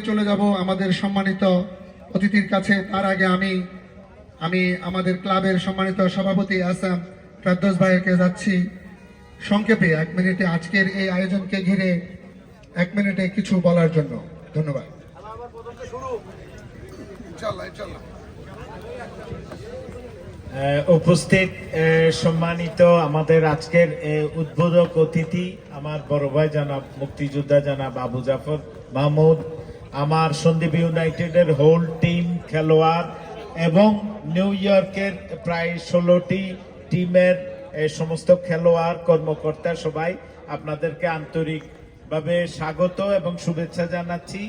চলে যাব আমাদের সম্মানিত অতিথির কাছে। তার আগে আমি আমি আমাদের ক্লাবের সম্মানিত সভাপতি আসাম ফেরদোস ভাইকে যাচ্ছি। সংক্ষেপে এক মিনিটে আজকের এই আয়োজনকে ঘিরে এক মিনিটে কিছু বলার জন্য। ধন্যবাদ। উপস্থিত সম্মানিত আমাদের আজকের উদ্বোধক অতিথি, আমার বড় ভাই জানাব মুক্তিযোদ্ধা জানাব আবু জাফর মাহমুদ আমার সন্দীপ ইউনাইটেডের হোল টিম খেলোয়াড় এবং নিউ ইয়র্কের প্রায় ষোলোটি টিমের সমস্ত খেলোয়াড় কর্মকর্তা সবাই আপনাদেরকে আন্তরিকভাবে স্বাগত এবং শুভেচ্ছা জানাচ্ছি।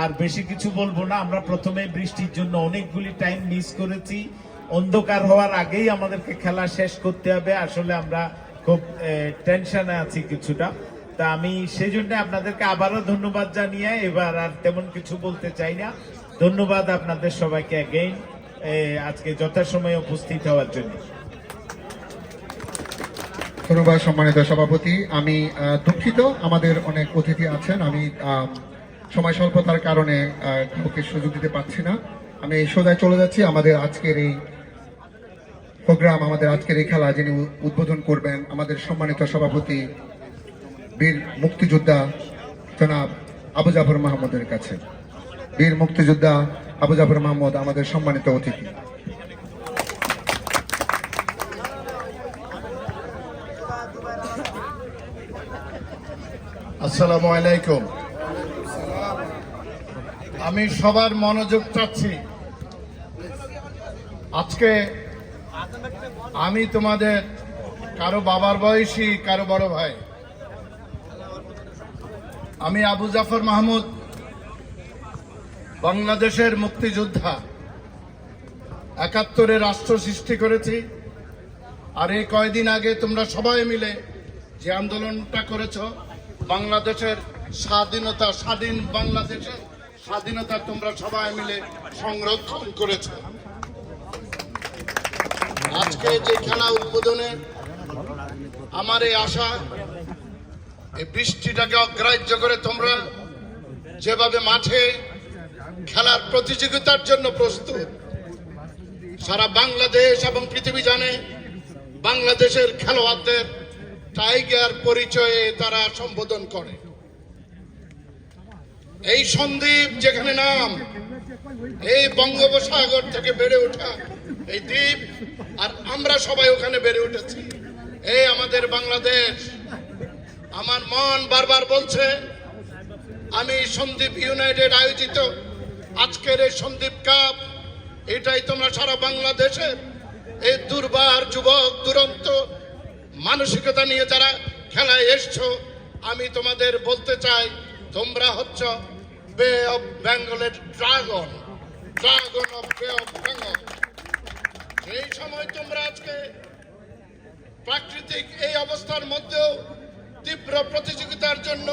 আর বেশি কিছু বলব না, আমরা প্রথমে বৃষ্টির জন্য অনেকগুলি টাইম মিস করেছি। অন্ধকার হওয়ার আগেই আমাদেরকে খেলা শেষ করতে হবে। আসলে আমরা খুব টেনশনে আছি কিছুটা। তা আমি সেই জন্য আপনাদেরকে আবারও ধন্যবাদ জানিয়ে এবার আর তেমন কিছু বলতে চাই না। ধন্যবাদ আপনাদের সবাইকে অ্যাগেইন আজকে যথাসময়ে উপস্থিত হওয়ার জন্য। ধন্যবাদ সম্মানিত সভাপতি। আমি দুঃখিত, আমাদের অনেক অতিথি আছেন। আমি সময় স্বল্পতার কারণে কাউকে সুযোগ দিতে পারছি না। আমি সোজায় চলে যাচ্ছি। আমাদের আজকের এই প্রোগ্রাম, আমাদের আজকের এই খেলা যিনি উদ্বোধন করবেন, আমাদের সম্মানিত সভাপতি বীর মুক্তিযোদ্ধা জনাব আবু জাফর মাহমুদের কাছে। বীর মুক্তিযোদ্ধা আবু জাফর মাহমুদ, আমাদের সম্মানিত অতিথি। আসসালামু আলাইকুম। আমি সবার মনোযোগ চাচ্ছি। আজকে আমি তোমাদের কারও বাবার বয়সী, কারও বড় ভাই। আমি আবু জাফর মাহমুদ, বাংলাদেশের মুক্তিযোদ্ধা। একাত্তরে রাষ্ট্র সৃষ্টি করেছি। আর এই কয়দিন আগে তোমরা সবাই মিলে যে আন্দোলনটা করেছ, বাংলাদেশের স্বাধীনতা, স্বাধীন বাংলাদেশের স্বাধীনতা তোমরা সবাই মিলে সংরক্ষণ করেছ। আজকে যে খেলা উদ্বোধনে আমার এই আশা এই বৃষ্টিটাকে অগ্রাহ্য করে তোমরা যেভাবে মাঠে খেলার প্রতিযোগিতার জন্য প্রস্তুত, সারা বাংলাদেশ এবং পৃথিবী জানে বাংলাদেশের খেলোয়াড়দের টাইগার পরিচয়ে তারা সম্বোধন করে। এই সন্দ্বীপ যেখানে নাম, এই বঙ্গোপসাগর থেকে বেড়ে ওঠা এই দ্বীপ, আর আমরা সবাই ওখানে বেড়ে উঠেছি। এই আমাদের বাংলাদেশ। আমার মন বারবার বলছে, আমি সন্দীপ ইউনাইটেড আয়োজিত আজকের এই সন্দীপ কাপ, এটাই তোমরা সারা বাংলাদেশের এই দুর্বার যুবক দুরন্ত মানসিকতা নিয়ে যারা খেলায় এসছো, আমি তোমাদের বলতে চাই, তোমরা হচ্ছ বে অফ বেঙ্গলের dragon dragon of bay of Bengal এই সময় তোমরা আজকে প্রাকৃতিক এই অবস্থার মধ্যেও তীব্র প্রতিযোগিতার জন্য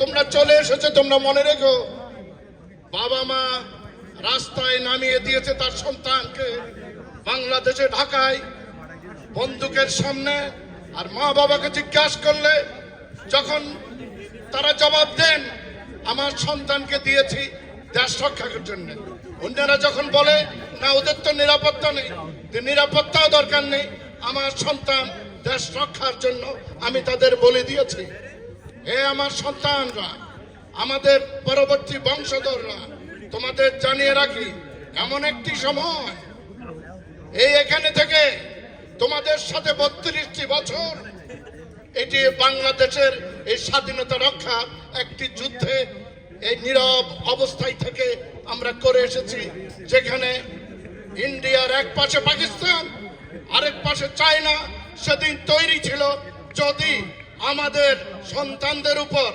তোমরা চলে এসেছ, তোমরা মনে রেখো। বাবা মা রাস্তায় নামিয়ে দিয়েছে তার সন্তানকে বাংলাদেশে ঢাকায় বন্দুকের সামনে আর মা বাবাকে জিজ্ঞাসা করলে, যখন তারা জবাব দেন, আমার সন্তানকে দিয়েছি দেশ রক্ষার জন্য। অন্যরা যখন বলে, না, ওদের তো নিরাপত্তা নেই, নিরাপত্তাও দরকার নেই, আমার সন্তান দেশ রক্ষার জন্য আমি তাদের বলে দিয়েছি। হে আমার সন্তানরা, আমাদের পরবর্তী বংশধররা, তোমাদের জানিয়ে রাখি, এমন একটি সময়, এই এখানে থেকে তোমাদের সাথে বত্রিশটি বছর, এটি বাংলাদেশের এই স্বাধীনতা রক্ষা একটি যুদ্ধে এই নীরব অবস্থায় থেকে আমরা করে এসেছি, যেখানে ইন্ডিয়ার এক পাশে পাকিস্তান, আরেক পাশে চায়না সেদিন তৈরি ছিল যদি আমাদের সন্তানদের উপর,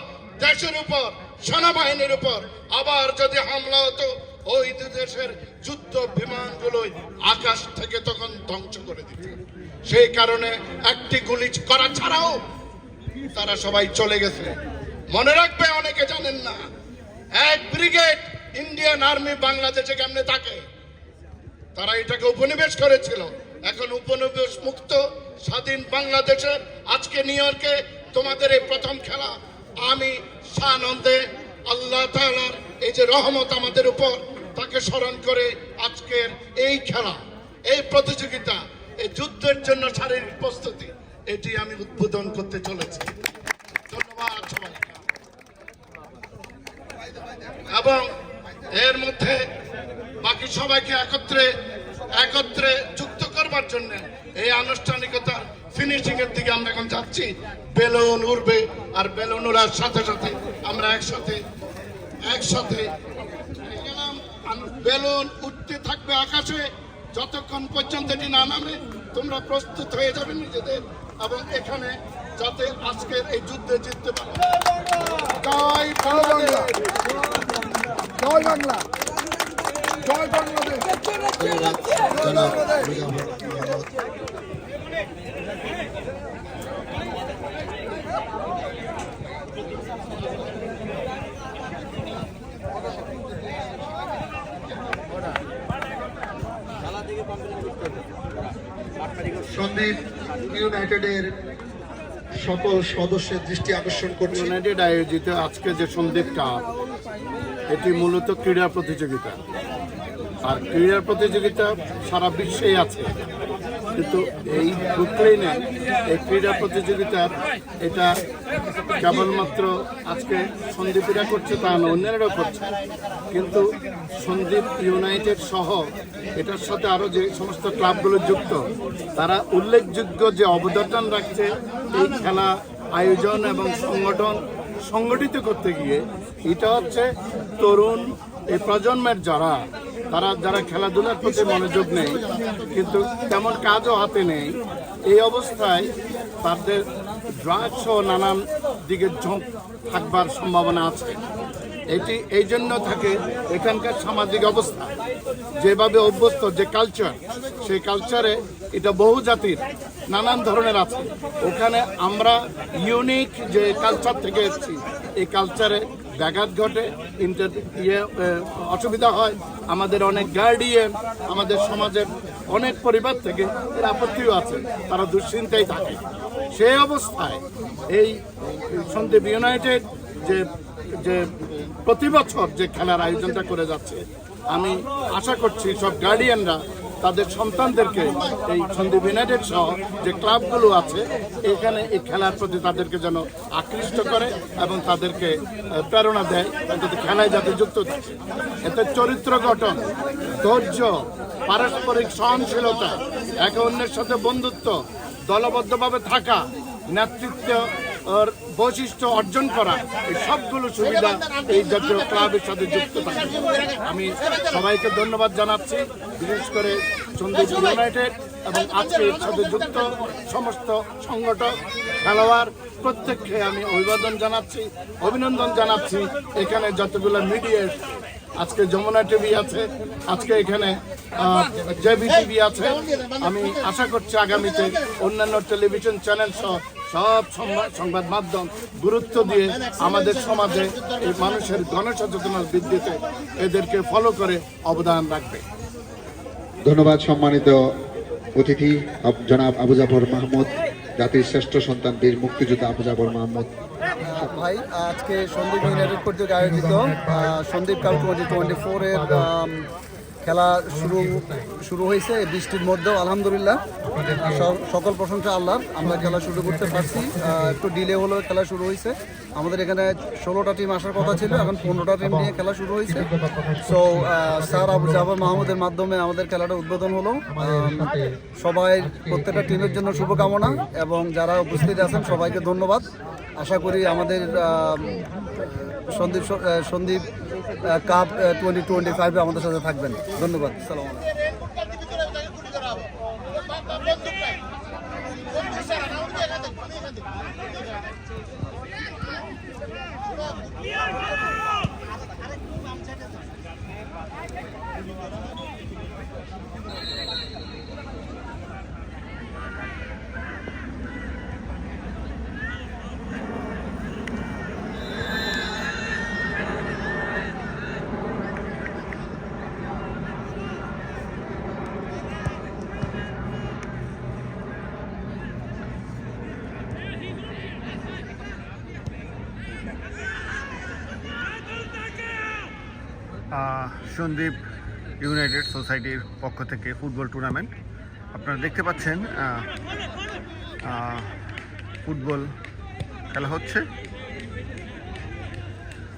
দেশের উপর, সেনাবাহিনীর উপর আবার যদি হামলা হতো, ওই দেশের যুদ্ধ বিমানগুলোই আকাশ থেকে তখন ধ্বংস করে দিত। সেই কারণে একটি গুলি করা ছাড়াও তারা সবাই চলে গেছে। মনে রাখবে অনেকে জানেন না, এক ব্রিগেড ইন্ডিয়ান আর্মি বাংলাদেশে কেমনে থাকে? তারা এটাকে উপনিবেশ করেছিল। এখন উপনিবেশ মুক্ত, স্বাধীন বাংলাদেশের আজকে নিউ ইয়র্কে তোমাদের এই প্রথম খেলা। আমি সানন্দে, আল্লাহ তালার এই যে রহমত আমাদের উপর, তাকে স্মরণ করে আজকের এই খেলা, এই প্রতিযোগিতা, এই যুদ্ধের জন্য শারীরিক প্রস্তুতি, এটি আমি উদ্বোধন করতে চলেছি। ধন্যবাদ সবাইকে। এবং এর মধ্যে বাকি সবাইকে একত্রে একত্রে যুক্ত করবার জন্য এই আনুষ্ঠানিকতার ফিনিশিং এর দিকে আমরা এখন যাচ্ছি। বেলুন উড়বে আর বেলুন উড়ার সাথে সাথে আমরা একসাথে একসাথে বেলুন উঠতে থাকবে আকাশে। যতক্ষণ পর্যন্ত এটি না নামে, তোমরা প্রস্তুত হয়ে যাবে নিজেদের এবং এখানে যাতে আজকের এই যুদ্ধে জিততে পারো। জয় বাংলাদেশ জয় বাংলা। জয় বাংলাদেশ। সন্দীপ ইউনাইটেডের সকল সদস্যের দৃষ্টি আকর্ষণ করছি। ইউনাইটেড আয়োজিত আজকে যে সন্দীপ কাপ এটি মূলত ক্রীড়া প্রতিযোগিতা। আর ক্রীড়া প্রতিযোগিতা সারা বিশ্বেই আছে। কিন্তু এই ব্রুকলিনে এই ক্রীড়া প্রতিযোগিতার এটা কেবলমাত্র আজকে সন্দীপীরা করছে তা না, অন্যরাও করছে। কিন্তু সন্দীপ ইউনাইটেড সহ এটার সাথে আরও যে সমস্ত ক্লাবগুলো যুক্ত, তারা উল্লেখযোগ্য যে অবদান রাখছে এই খেলা আয়োজন এবং সংগঠন সংগঠিত করতে গিয়ে, এটা হচ্ছে তরুণ এই প্রজন্মের যারা তারা যারা খেলাধুলার প্রতি মনোযোগ নেই, কিন্তু তেমন কাজও হাতে নেই, এই অবস্থায় তাদের ড্রাগস ও নানান দিকে ঝোঁক থাকবার সম্ভাবনা আছে। এটি, এই জন্য থাকে এখানকার সামাজিক অবস্থা। যেভাবে অভ্যস্ত যে কালচার সেই কালচারে এটা বহু জাতির নানান ধরনের আছে। ওখানে আমরা ইউনিক যে কালচার থেকে এসেছি, এই কালচারে ব্যাঘাত ঘটে ইন্টার ইয়ে অসুবিধা হয়, আমাদের অনেক গার্ডিয়ান আমাদের সমাজের অনেক পরিবার থেকে এর আপত্তিও আছে, তারা দুশ্চিন্তায় থাকে। সেই অবস্থায় এই সন্দীপ ইউনাইটেড যে যে প্রতি বছর যে খেলার আয়োজনটা করে যাচ্ছে, আমি আশা করছি সব গার্ডিয়ানরা তাদের সন্তানদেরকে এই সন্দীপ ইউনাইটেড সহ যে ক্লাবগুলো আছে এখানে এই খেলার প্রতি তাদেরকে যেন আকৃষ্ট করে এবং তাদেরকে প্রেরণা দেয় যাতে খেলায় যাতে যুক্ত থাকে। এতে চরিত্র গঠন, ধৈর্য, পারস্পরিক সহনশীলতা, একে অন্যের সাথে বন্ধুত্ব, দলবদ্ধভাবে থাকা, নেতৃত্ব বৈশিষ্ট্য অর্জন করা, এই সবগুলো সুবিধা এই জাতীয় ক্লাবের সাথে যুক্ত থাকে। আমি সবাইকে ধন্যবাদ জানাচ্ছি, বিশেষ করে সন্দীপ ইউনাইটেড এবং আজকে এর সাথে যুক্ত সমস্ত সংগঠক, খেলোয়াড়, প্রত্যেককে আমি অভিবাদন জানাচ্ছি, অভিনন্দন জানাচ্ছি। এখানে যতগুলো মিডিয়া আজকে যমুনা টিভি আছে, আজকে এখানে জেবি টিভি আছে। আমি আশা করছি আগামীতে অন্যান্য টেলিভিশন চ্যানেল সহ সব সংবাদ সংবাদ মাধ্যম গুরুত্ব দিয়ে আমাদের সমাজে এই মানুষের গণসচেতনতা বৃদ্ধিতে এদেরকে ফলো করে অবদান রাখবে। ধন্যবাদ সম্মানিত অতিথি জনাব আবু জাফর মাহমুদ জাতির শ্রেষ্ঠ সন্তান বীর মুক্তিযোদ্ধা আবু জাফর মাহমুদ। ভাই আজকে সন্দীপ ইউনাইটেড কর্তৃক আয়োজিত সন্দীপ কাপ টোয়েন্টি টোয়েন্টি ফোরের খেলা শুরু শুরু হয়েছে বৃষ্টির মধ্যেও আলহামদুলিল্লাহ। সকল প্রশংসা আল্লাহর। আমরা খেলা শুরু করতে পারছি। একটু ডিলে হলেও খেলা শুরু হয়েছে। আমাদের এখানে ষোলোটা টিম আসার কথা ছিল এখন পনেরোটা টিম নিয়ে খেলা শুরু হয়েছে। সো স্যার আবু জাফর মাহমুদের মাধ্যমে আমাদের খেলাটা উদ্বোধন হলো। সবাই প্রত্যেকটা টিমের জন্য শুভকামনা এবং যারা উপস্থিত আছেন সবাইকে ধন্যবাদ। আশা করি আমাদের আম, Sandwip Sandwip cup twenty twenty ফাইভে আমাদের সাথে থাকবেন। ধন্যবাদ। সালাম সন্দীপ ইউনাইটেড সোসাইটির পক্ষ থেকে ফুটবল টুর্নামেন্ট। আপনারা দেখতে পাচ্ছেন ফুটবল খেলা হচ্ছে।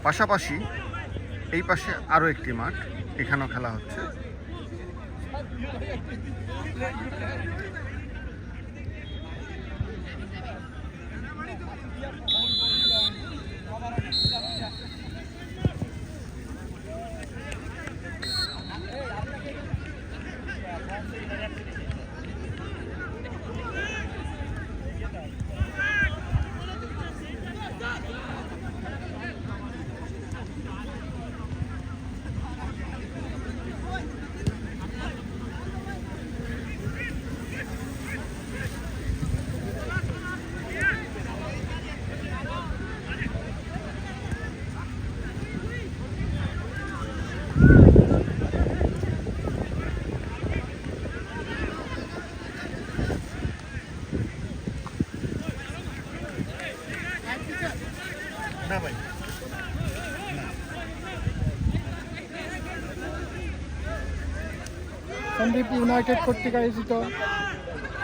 পাশাপাশি এই পাশে আরও একটি মাঠ, এখানেও খেলা হচ্ছে। সন্দীপ ইউনাইটেড কর্তৃক আয়োজিত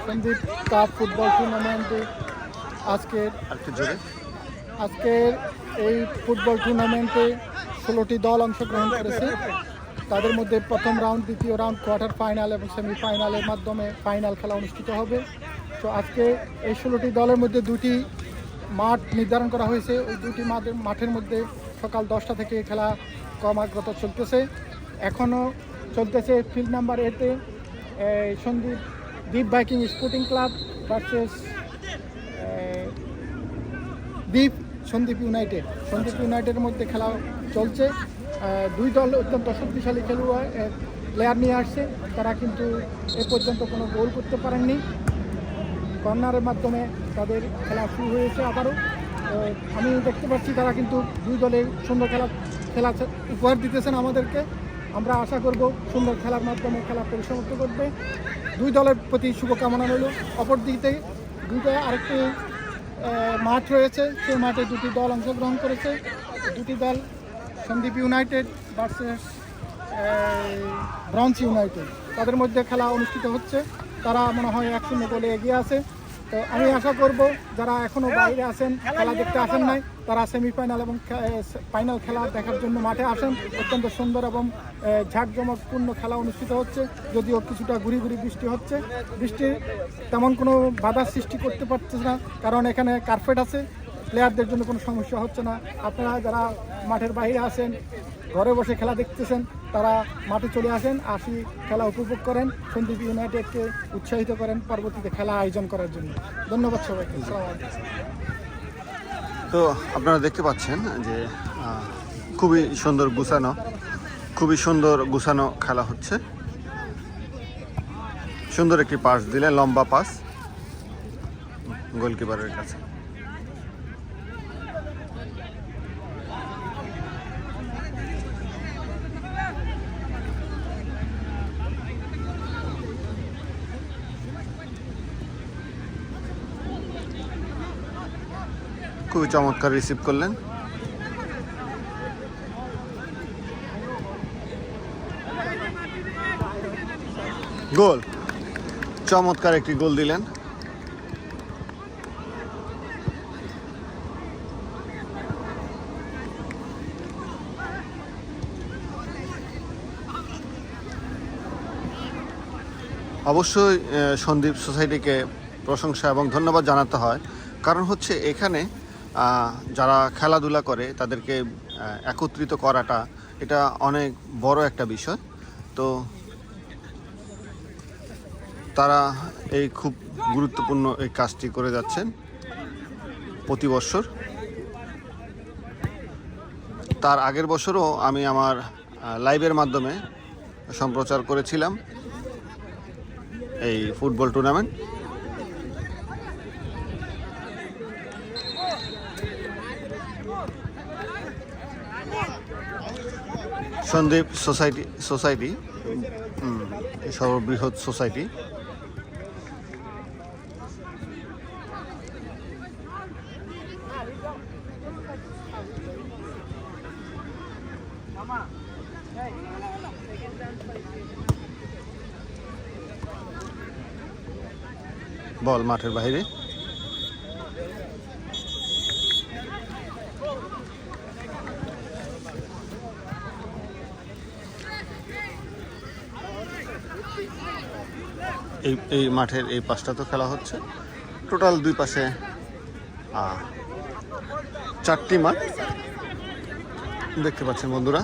সন্দীপ কাপ ফুটবল টুর্নামেন্টে আজকের আজকের এই ফুটবল টুর্নামেন্টে ষোলোটি দল অংশগ্রহণ করেছে। তাদের মধ্যে প্রথম রাউন্ড দ্বিতীয় রাউন্ড কোয়ার্টার ফাইনাল এবং সেমিফাইনালের মাধ্যমে ফাইনাল খেলা অনুষ্ঠিত হবে। তো আজকে এই ষোলোটি দলের মধ্যে দুটি মাঠ নির্ধারণ করা হয়েছে। ওই দুটি মাঠের মাঠের মধ্যে সকাল দশটা থেকে খেলা ক্রমাগত চলতেছে। এখনও চলতেছে ফিল্ড নাম্বার এতে সন্দীপ দ্বীপ বাইকিং স্পোর্টিং ক্লাব ভার্সেস দ্বীপ সন্দীপ ইউনাইটেড। সন্দীপ ইউনাইটেডের মধ্যে খেলা চলছে। দুই দল অত্যন্ত শক্তিশালী খেলোয়াড় প্লেয়ার নিয়ে আসছে। তারা কিন্তু এ পর্যন্ত কোনো গোল করতে পারেননি। কর্নারের মাধ্যমে তাদের খেলা শুরু হয়েছে আবারও। আমি দেখতে পাচ্ছি তারা কিন্তু দুই দলের সুন্দর খেলা খেলা উপহার দিতেছেন আমাদেরকে। আমরা আশা করব সুন্দর খেলার মাধ্যমে খেলা পরিসমাপ্ত করবে। দুই দলের প্রতি শুভকামনা রইল। অপর দিক দুইটা আরেকটি মাঠ রয়েছে। সেই মাঠে দুটি দল অংশগ্রহণ করেছে। দুটি দল Sandwip United versus Bronze United. তাদের মধ্যে খেলা অনুষ্ঠিত হচ্ছে। তারা মনে হয় এক শূন্য গোলে এগিয়ে আছে। তো আমি আশা করব যারা এখনও বাইরে আছেন, খেলা দেখতে আসেন নাই, তারা সেমিফাইনাল এবং ফাইনাল খেলা দেখার জন্য মাঠে আসেন। অত্যন্ত সুন্দর এবং ঝাঁকজমকপূর্ণ খেলা অনুষ্ঠিত হচ্ছে, যদিও কিছুটা ঘুরি ঘুরি বৃষ্টি হচ্ছে। বৃষ্টি তেমন কোনো বাধার সৃষ্টি করতে পারছে না, কারণ এখানে কার্পেট আছে প্লেয়ারদের জন্য কোনো সমস্যা হচ্ছে না। আপনারা যারা মাঠের বাইরে আছেন, ঘরে বসে খেলা দেখতেছেন তারা মাঠে চলে আসেন, আসি খেলা উপভোগ করেন, সন্দীপ ইউনাইটেডকে উৎসাহিত করেন পরবর্তীতে খেলা আয়োজন করার জন্য। ধন্যবাদ সবাইকে। তো আপনারা দেখতে পাচ্ছেন যে খুবই সুন্দর গুছানো, খুবই সুন্দর গুছানো খেলা হচ্ছে। সুন্দর একটি পাস দিলে লম্বা পাস। গোলকিপারের কাছে। খুবই চমৎকার রিসিভ করলেন। গোল। চমৎকার একটি গোল দিলেন। অবশ্যই সন্দীপ সোসাইটিকে প্রশংসা এবং ধন্যবাদ জানাতে হয়। কারণ হচ্ছে এখানে যারা খেলাধুলা করে, তাদেরকে একত্রিত করাটা, এটা অনেক বড় একটা বিষয়। তো তারা এই খুব গুরুত্বপূর্ণ এই কাজটি করে যাচ্ছেন প্রতি বছর। তার আগের বছরও আমি আমার লাইভের মাধ্যমে সম্প্রচার করেছিলাম এই football tournament. Sandwip society society সর্ববৃহৎ সোসাইটি। বল মাঠের বাইরে। এই এই মাঠের এই পাশটা তো খেলা হচ্ছে। টোটাল দুই পাশে চারটি মাঠ দেখতে পাচ্ছেন বন্ধুরা।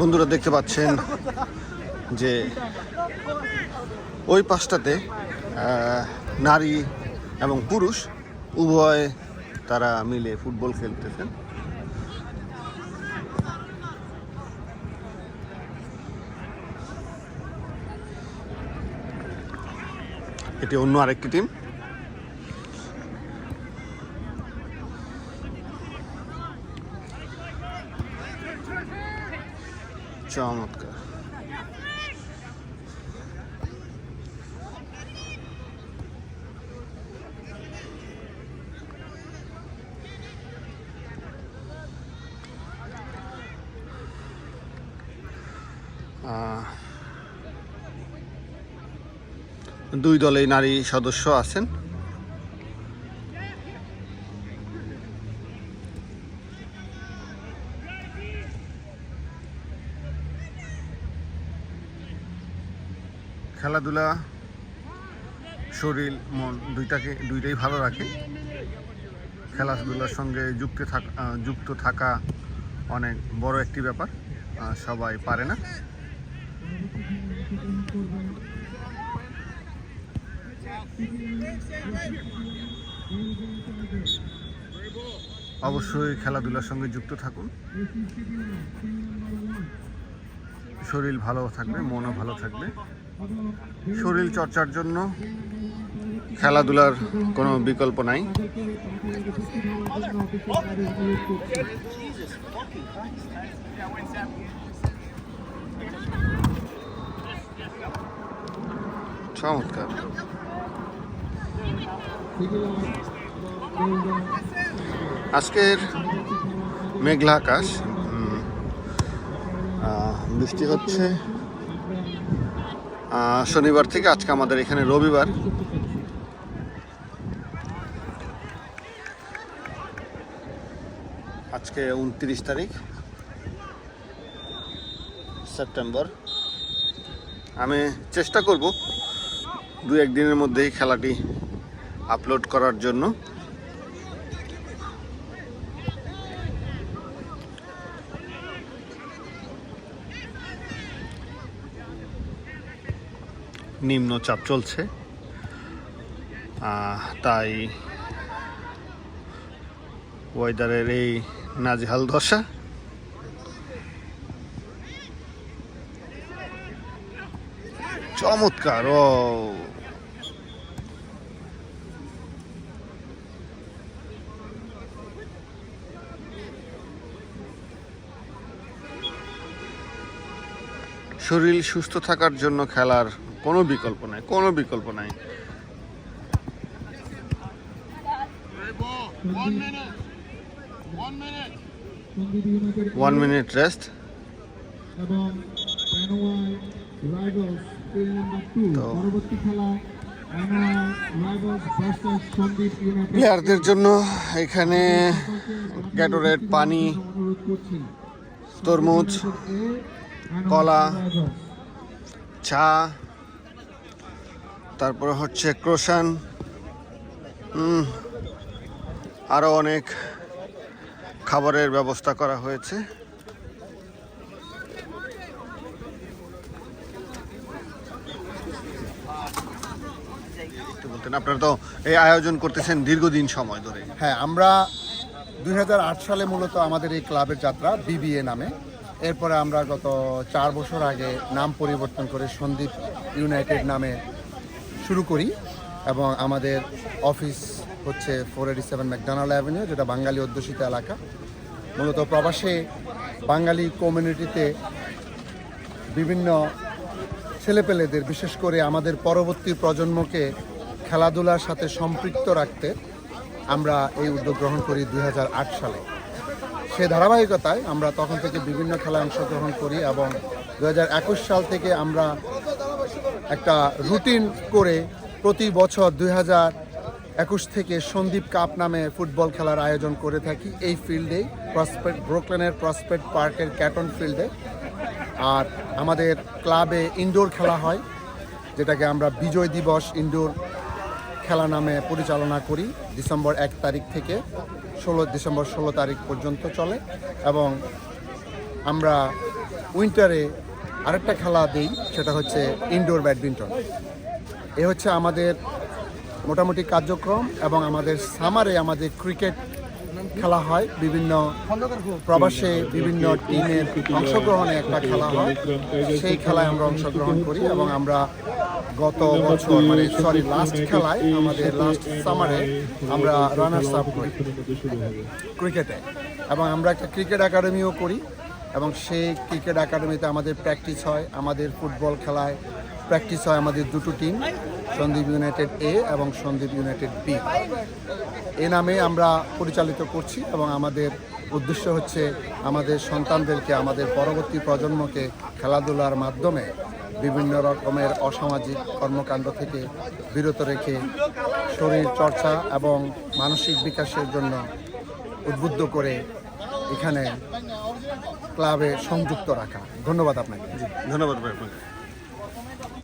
বন্ধুরা দেখতে পাচ্ছেন যে ওই পাশটাতে নারী এবং পুরুষ উভয় তারা মিলে ফুটবল খেলতেছেন। এটি অন্য আরেকটি টিম চমৎকার। আহ, দুই দলেই নারী সদস্য আছেন। খেলাধুলা, শরীর, মন দুইটাকে দুইটাই ভালো রাখে। খেলাধুলার সঙ্গে যুক্ত থাকা যুক্ত থাকা অনেক বড় একটি ব্যাপার। সবাই পারে না। অবশ্যই খেলাধুলার সঙ্গে যুক্ত থাকুন। শরীর ভালো থাকবে, মনও ভালো থাকবে। শরীর চর্চার জন্য খেলাধুলার কোনো বিকল্প নাই। চমৎকার। আজকের মেঘলা আকাশ। বৃষ্টি হচ্ছে। শনিবার থেকে আজকে আমাদের এখানে রবিবার। আজকে উনত্রিশ তারিখ, সেপ্টেম্বর। আমি চেষ্টা করব দু একদিনের মধ্যেই খেলাটি আপলোড করার জন্য। নিম্নচাপ চলছে। তাই ওয়েদারের এই নাজেহাল দশা। চমৎকার ও। শরীর সুস্থ থাকার জন্য খেলার কোনো বিকল্প নাই কোনো বিকল্প নাই। ওয়ান মিনিট রেস্ট প্লেয়ারদের জন্য এখানে গ্যাটোরেট পানি তরমুজ কলা, চা, তারপরে হচ্ছে ক্রোশান আরও অনেক খাবারের ব্যবস্থা করা হয়েছে। বলতেন, আপনারা তো এই আয়োজন করতেছেন দীর্ঘদিন সময় ধরে। হ্যাঁ আমরা দুই হাজার আট সালে মূলত আমাদের এই ক্লাবের যাত্রা, বিবিএ নামে। এরপরে আমরা গত চার বছর আগে নাম পরিবর্তন করে সন্দীপ ইউনাইটেড নামে শুরু করি এবং আমাদের অফিস হচ্ছে four eighty seven McDonald avenue, যেটা বাঙালি অধ্যুষিত এলাকা। মূলত প্রবাসে বাঙালি কমিউনিটিতে বিভিন্ন ছেলেপেলেদের, বিশেষ করে আমাদের পরবর্তী প্রজন্মকে খেলাধুলার সাথে সম্পৃক্ত রাখতে আমরা এই উদ্যোগ গ্রহণ করি দু হাজার আট সালে। সে ধারাবাহিকতায় আমরা তখন থেকে বিভিন্ন খেলায় অংশগ্রহণ করি এবং দু হাজার একুশ সাল থেকে আমরা একটা রুটিন করে প্রতি বছর দুই একুশ থেকে সন্দীপ কাপ নামে ফুটবল খেলার আয়োজন করে থাকি এই ফিল্ডেই প্রসপেক্ট ব্রোকলেনের প্রসপেক্ট পার্কের ক্যাটন ফিল্ডে। আর আমাদের ক্লাবে ইনডোর খেলা হয়, যেটাকে আমরা বিজয় দিবস ইনডোর খেলা নামে পরিচালনা করি, ডিসেম্বর এক তারিখ থেকে। ষোলো ডিসেম্বর ষোলো তারিখ পর্যন্ত চলে এবং আমরা উইন্টারে আরেকটা খেলা দিই, সেটা হচ্ছে ইনডোর ব্যাডমিন্টন এ হচ্ছে আমাদের মোটামুটি কার্যক্রম এবং আমাদের সামারে আমাদের ক্রিকেট খেলা হয়। বিভিন্ন প্রবাসে বিভিন্ন টিমের অংশগ্রহণে একটা খেলা হয়। সেই খেলায় আমরা অংশগ্রহণ করি এবং আমরা গত বছর মানে সরি লাস্ট খেলায় আমাদের লাস্ট সামারে আমরা রানার্স আপ করি। ক্রিকেটে এবং আমরা একটা ক্রিকেট একাডেমিও করি। এবং সেই ক্রিকেট একাডেমিতে আমাদের প্র্যাকটিস হয় আমাদের ফুটবল খেলায় প্র্যাকটিস হয় আমাদের দুটো টিম সন্দীপ ইউনাইটেড এ এবং সন্দীপ ইউনাইটেড বি এ নামে আমরা পরিচালিত করছি এবং আমাদের উদ্দেশ্য হচ্ছে আমাদের সন্তানদেরকে আমাদের পরবর্তী প্রজন্মকে খেলাধুলার মাধ্যমে বিভিন্ন রকমের অসামাজিক কর্মকাণ্ড থেকে বিরত রেখে শরীর চর্চা এবং মানসিক বিকাশের জন্য উদ্বুদ্ধ করে এখানে ক্লাবে সংযুক্ত রাখা। ধন্যবাদ আপনাকে। ধন্যবাদ ভাই